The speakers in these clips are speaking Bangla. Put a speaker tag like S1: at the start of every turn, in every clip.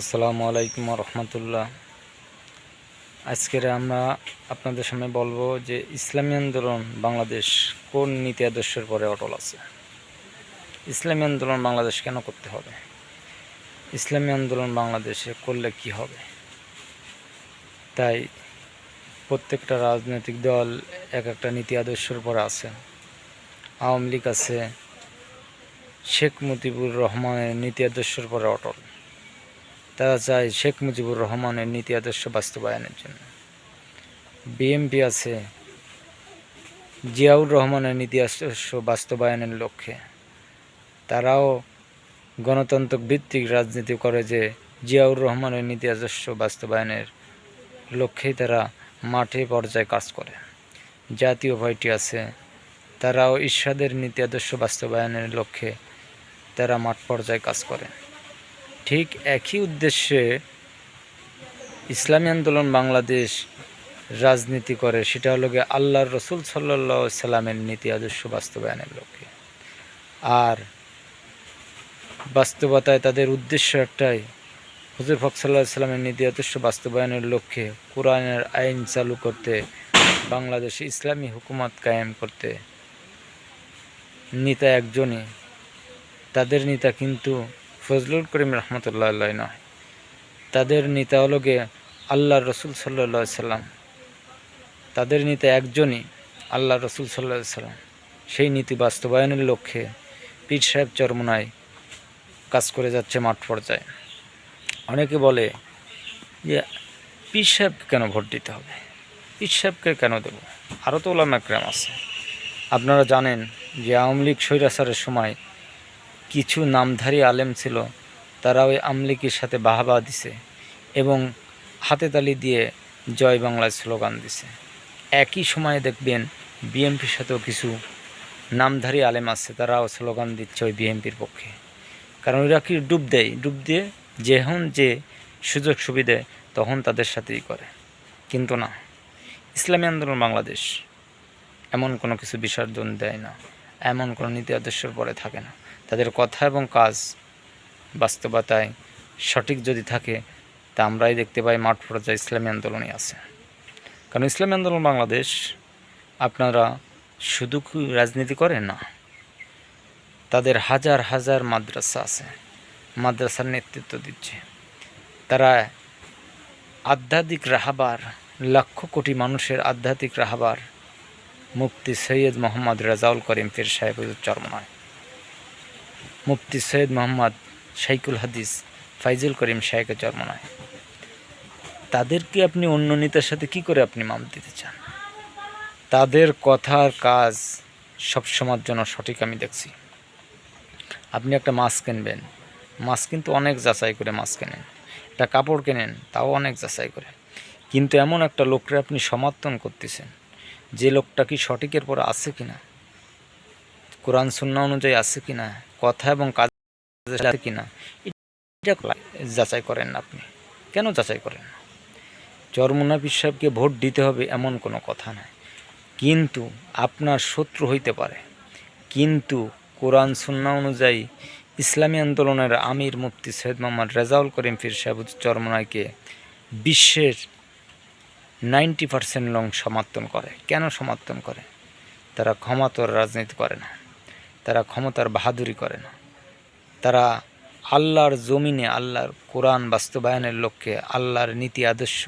S1: আসসালামু আলাইকুম রহমতুল্লাহ। আজকের আমরা আপনাদের সামনে বলব যে ইসলামী আন্দোলন বাংলাদেশ কোন নীতি আদর্শের পরে অটল আছে? ইসলামী আন্দোলন বাংলাদেশ কেন করতে হবে? ইসলামী আন্দোলন বাংলাদেশে করলে কি হবে? তাই প্রত্যেকটা রাজনৈতিক দল এক একটা নীতি আদর্শের পরে আছে। আওয়ামী লীগ আছে, শেখ মুজিবুর রহমানের নীতি আদর্শের পরে অটল। তারা চায় শেখ মুজিবুর রহমানের নীতি আদর্শ বাস্তবায়নের জন্য। বিএমপি আছে, জিয়াউর রহমানের নীতি আদর্শ বাস্তবায়নের লক্ষ্যে। তারাও গণতন্ত্র ভিত্তিক রাজনীতি করে যে জিয়াউর রহমানের নীতি আদর্শ বাস্তবায়নের লক্ষ্যেই তারা মাঠে পর্যায়ে কাজ করে। জাতীয় পার্টি আছে, তারাও ঈশ্বাদের নীতি আদর্শ বাস্তবায়নের লক্ষ্যে তারা মাঠ পর্যায়ে কাজ করে। ঠিক একই উদ্দেশ্যে ইসলামী আন্দোলন বাংলাদেশ রাজনীতি করে, সেটা হলো গিয়ে আল্লাহর রসুল সাল্লা সাল্লামের নীতি, আদর্শ বাস্তবায়নের লক্ষ্যে। আর বাস্তবতায় তাদের উদ্দেশ্য একটাই, হুজুর ফক সাল্লাহ সাল্লামের নীতি, আদর্শ বাস্তবায়নের লক্ষ্যে কোরআনের আইন চালু করতে, বাংলাদেশে ইসলামী হুকুমত কায়েম করতে। নেতা একজনই, তাদের নেতা কিন্তু ফজলুল করিম রহমতুল্লাহ নয়। তাদের নেতা হলো আল্লাহ রসুল সাল্লা সাল্লাম। তাদের নেতা একজনই আল্লাহ রসুল সাল্লা সাল্লাম। সেই নীতি বাস্তবায়নের লক্ষ্যে পীর সাহেব চরমনায় কাজ করে যাচ্ছে মাঠ পর্যায়ে। অনেকে বলে যে পীর সাহেবকে কেন ভোট দিতে হবে? পীর সাহেবকে কেন দেব? আরও তো ওলাম একরাম আছে। আপনারা জানেন যে আওয়ামী লীগ স্বৈরাচারের সময় কিছু নামধারী আলেম ছিল, তারা ওই আমলিকির সাথে বাহাবা দিছে এবং হাতে তালি দিয়ে জয় বাংলায় স্লোগান দিছে। একই সময়ে দেখবেন বিএমপির সাথেও কিছু নামধারী আলেম আছে, তারাও স্লোগান দিচ্ছে ওই বিএমপির পক্ষে। কারণ ওরা কি ডুব দেয়? ডুব দিয়ে যখন যে সুযোগ সুবিধে তখন তাদের সাথেই করে। কিন্তু না, ইসলামী আন্দোলন বাংলাদেশ এমন কোনো কিছু বিসর্জন দেয় না, এমন কোনো নীতি আদর্শের পরে থাকে না। তাদের কথা এবং কাজ বাস্তবতায় সঠিক যদি থাকে, তা আমরাই দেখতে পাই মাঠ পর্যায়ে ইসলামী আন্দোলনই আছে। কারণ ইসলামী আন্দোলন বাংলাদেশ আপনারা শুধু রাজনীতি করে না, তাদের হাজার হাজার মাদ্রাসা আছে, মাদ্রাসার নেতৃত্ব দিচ্ছে। তারা আধ্যাত্মিক রাহাবার, লক্ষ কোটি মানুষের আধ্যাত্মিক রাহাবার মুফতি সৈয়দ মোহাম্মদ রাজাউল করিম ফির সাহেব চরমনায়। মুফতি সৈয়দ মোহাম্মদ শাইকুল হাদিস ফাইজুল করিম শাহেকের চরমনায় তাদেরকে আপনি অন্য নেতার সাথে কি করে আপনি মাপ দিতে চান? তাদের কথার কাজ সবসময়ের জন্য সঠিক আমি দেখছি। আপনি একটা মাছ কিনবেন। মাছ কিন্তু অনেক যাচাই করে মাছ কেনেন। একটা কাপড় কেনেন, তাও অনেক যাচাই করে। কিন্তু এমন একটা লোককে আপনি সমর্থন করতেছেন, যে লোকটা কি সঠিকের পর আছে কিনা? কোরআন সুন্না অনুযায়ী আছে কিনা? কথা এবং কাজ আছে কিনা, এটা যাচাই করেন না আপনি। কেন যাচাই করেন না? চরমুনাফি সাহেবকে ভোট দিতে হবে এমন কোনো কথা নাই। কিন্তু আপনার শত্রু হইতে পারে। কিন্তু কোরআন সুন্না অনুযায়ী ইসলামী আন্দোলনের আমির মুফতি সৈয়দ মোহাম্মদ রেজাউল করিম ফির সাহেব চরমনাইকে বিশ্বের নাইনটি পার্সেন্ট লং সমর্থন করে। কেন সমর্থন করে? তারা ক্ষমাতর রাজনীতি করে না। তারা ক্ষমতার বাহাদুরি করে না। তারা আল্লাহর জমিনে, আল্লাহর কোরআন বাস্তবায়নের লক্ষ্যে, আল্লাহর নীতি আদর্শ,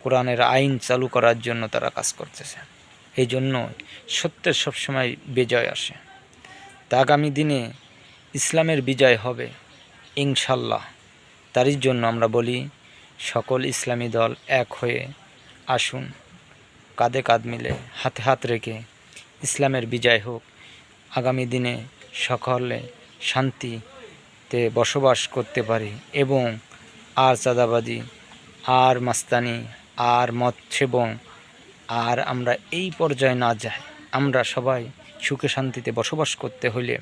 S1: কোরআনের আইন চালু করার জন্য তারা কাজ করতেছে। এই জন্য সত্যের সবসময় বিজয় আসে। তা আগামী দিনে ইসলামের বিজয় হবে, ইনশাল্লাহ। তারই জন্য আমরা বলি, সকল ইসলামী দল এক হয়ে আসুন, কাঁধে কাঁধ মিলে হাতে হাত রেখে ইসলামের বিজয় হোক। আগামী দিনে সকলে শান্তিতে বসবাস করতে পারি এবং আর চাঁদাবাদি আর মাস্তানি, আর মদ সেবন আর আমরা এই পর্যায়ে না যাই। আমরা সবাই সুখে শান্তিতে বসবাস করতে হলে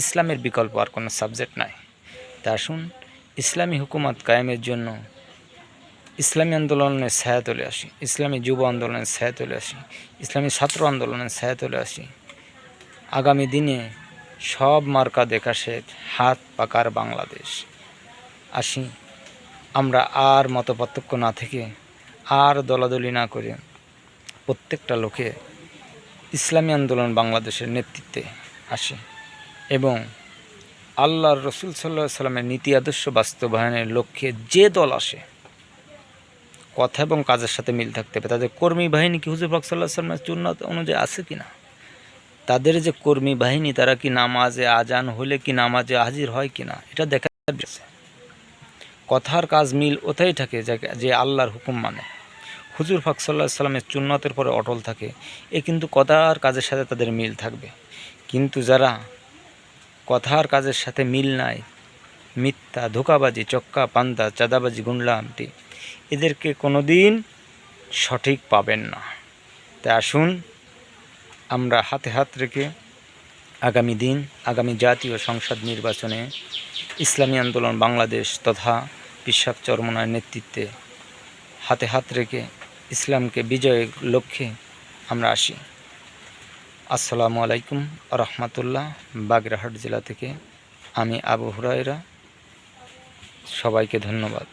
S1: ইসলামের বিকল্প আর কোনো সাবজেক্ট নাই। তা আসুন, ইসলামী হুকুমত কায়েমের জন্য ইসলামী আন্দোলনের ছায়া তুলে আসি, ইসলামী যুব আন্দোলনের ছায়া তুলে আসি, ইসলামী ছাত্র আন্দোলনের ছায়া তুলে আসি। আগামী দিনে সব মার্কা দেখা শেখ হাত পাকার বাংলাদেশ। আসি, আমরা আর মতপার্থক্য না থেকে আর দলাদলি না করে প্রত্যেকটা লোকে ইসলামী আন্দোলন বাংলাদেশের নেতৃত্বে আসে এবং আল্লাহর রসুল সাল্লাহ সাল্লামের নীতি, আদর্শ বাস্তবায়নের লক্ষ্যে যে দল আসে, কথা এবং কাজের সাথে মিল থাকতে হবে। তাদের কর্মী বাহিনী কি হুজুর পাক সাল্লাহ সাল্লামের চুন্নাত অনুযায়ী আছে কি না তাদের যে কর্মী বাহিনী, তারা কি নামাজে আজান হলে কি নামাজে হাজির হয় কি না? এটা দেখা কথার কাজ মিল ওটাই থাকে যে- আল্লাহর হুকুম মানে। হুজুর ফাক সাল্লাহ সাল্লামের চুন্নতের পরে অটল থাকে। এ কিন্তু কথার কাজের সাথে তাদের মিল থাকবে। কিন্তু যারা কথার কাজের সাথে মিল নাই, মিথ্যা, ধোকাবাজি, চক্কা, পান্তা, চাঁদাবাজি গুন্ডামটি এদেরকে কোনো দিন সঠিক পাবেন না। তাই আসুন আমরা হাতে হাত রেখে আগামী দিন, আগামী জাতীয় সংসদ নির্বাচনে ইসলামী আন্দোলন বাংলাদেশ তথা বিশ্বাস চরমনার নেতৃত্বে হাতে হাত রেখে ইসলামকে বিজয়ের লক্ষ্যে আমরা আসি। আসসালামু আলাইকুম রহমতুল্লাহ, বাগেরহাট জেলা থেকে আমি আবু হুরায়রা। সবাইকে ধন্যবাদ।